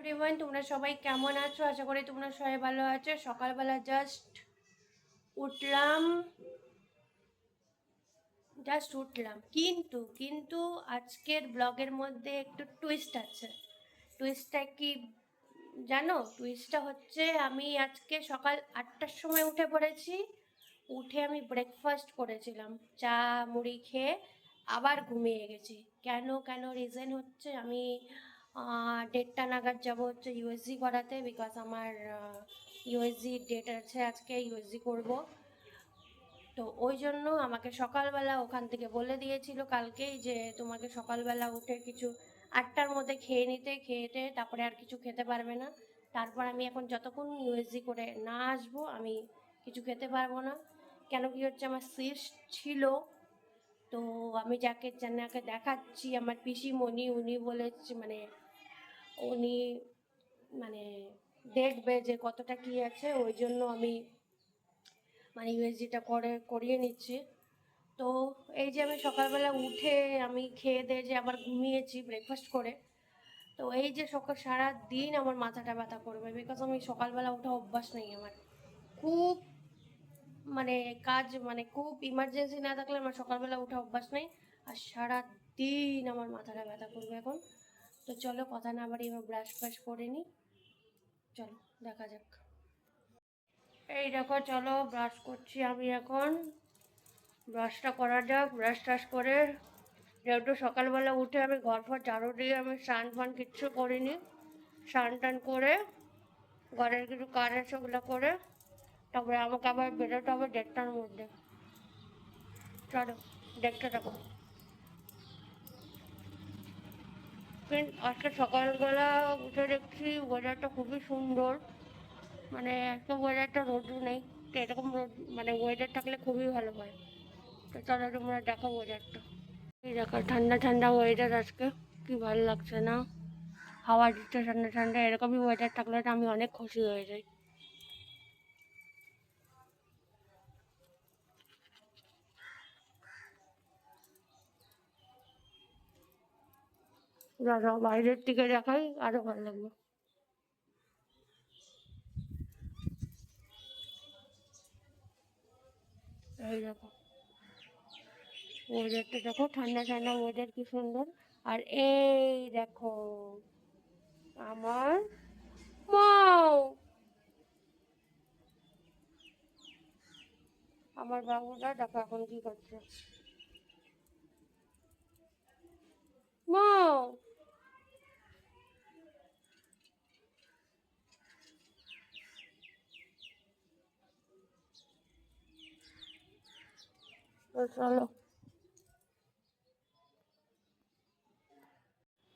Everyone তোমরা সবাই কেমন আছো? আশা করি তোমরা সবাই ভালো আছো। সকালবেলা জাস্ট উঠলাম। জাস্ট উঠলাম। কিন্তু কিন্তু আজকের ব্লগের মধ্যে একটু টুইস্ট আছে। টুইস্টটা কি জানো? টুইস্টটা হচ্ছে আমি আজকে সকাল আটটার সময় উঠে পড়েছি। উঠে আমি ব্রেকফাস্ট করেছিলাম। চা, মুড়ি খেয়ে আবার ঘুমিয়ে গেছি। কেন কেন রিজন হচ্ছে আমি দেড়টা নাগাদ যাব হচ্ছে ইউএসজি করাতে বিকজ আমার ইউএসজি ডেট আছে, আজকে ইউএসজি করব। তো ওই জন্য আমাকে সকালবেলা ওখান থেকে বলে দিয়েছিল কালকেই যে তোমাকে সকালবেলা উঠে কিছু আটটার মধ্যে খেয়ে নিতে খেয়েতে তারপরে আর কিছু খেতে পারবে না। তারপর আমি এখন যতক্ষণ ইউএসজি করে না আসব, আমি কিছু খেতে পারব না। কেন কি হচ্ছে আমার সিস্ট ছিল, তো আমি যাকে যাকে দেখাচ্ছি, আমার পিসিমণি, উনি বলেছে মানে উনি মানে দেখবে যে কতটা কি আছে, ওই জন্য আমি মানে ইউএসজিটা করে, করিয়ে নিচ্ছি। তো এই যে আমি সকালবেলা উঠে আমি খেয়ে দিয়ে যে আবার ঘুমিয়েছি ব্রেকফাস্ট করে, তো এই যে সকাল সারা দিন আমার মাথাটা ব্যথা করবে বিকজ আমি সকালবেলা ওঠা অভ্যাস নেই আমার। খুব মানে কাজ মানে খুব ইমার্জেন্সি না থাকলে আমার সকালবেলা ওঠা অভ্যাস নেই। আর সারা দিন আমার মাথাটা ব্যথা করবে এখন। তো চলো কথা না বাড়ি এবার ব্রাশ ফ্রাশ করে নিই চলো, দেখা যাক। এই দেখো, চলো ব্রাশ করছি আমি এখন। ব্রাশটা করা যাক ব্রাশ টাশ করে। যেহেতু সকালবেলা উঠে আমি ঘর ফর ঝাড়ু দিয়ে আমি স্নান ফান কিচ্ছু করিনি, স্নান টান করে ঘরের কিছু কাজ আছে ওগুলো করে, তারপরে আমাকে আবার বেরোতে হবে দেড়টার মধ্যে। চলো, দেখতে থাকো। কিন্তু আজকে সকালবেলা উঠে দেখছি ওয়েদারটা খুবই সুন্দর। মানে এত ওয়েদারটা রোদ্রু নেই, তো এরকম রোদ মানে ওয়েদার থাকলে খুবই ভালো হয়। তো চলো তোমরা দেখো ওয়েদারটা এই দেখো, ঠান্ডা ঠান্ডা ওয়েদার আজকে, কি ভালো লাগছে না? হাওয়া দিচ্ছে ঠান্ডা ঠান্ডা, এরকমই ওয়েদার থাকলে তো আমি অনেক খুশি হয়ে যাই। দাদা, বাইরের দিকে দেখাই, আরও ভালো লাগবে। এই দেখো ওয়েদারটা দেখো, ঠান্ডা ঠান্ডা ওয়েদার কি সুন্দর। আর এই দেখো, আমার মাও আমার বাবুটা দেখো এখন কি করছে মাও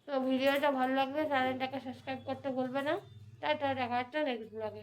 তো ভিডিওটা ভালো লাগলে চ্যানেলটাকে সাবস্ক্রাইব করতে ভুলবে না। টাটা দেখা হচ্ছে নেক্সট ব্লগে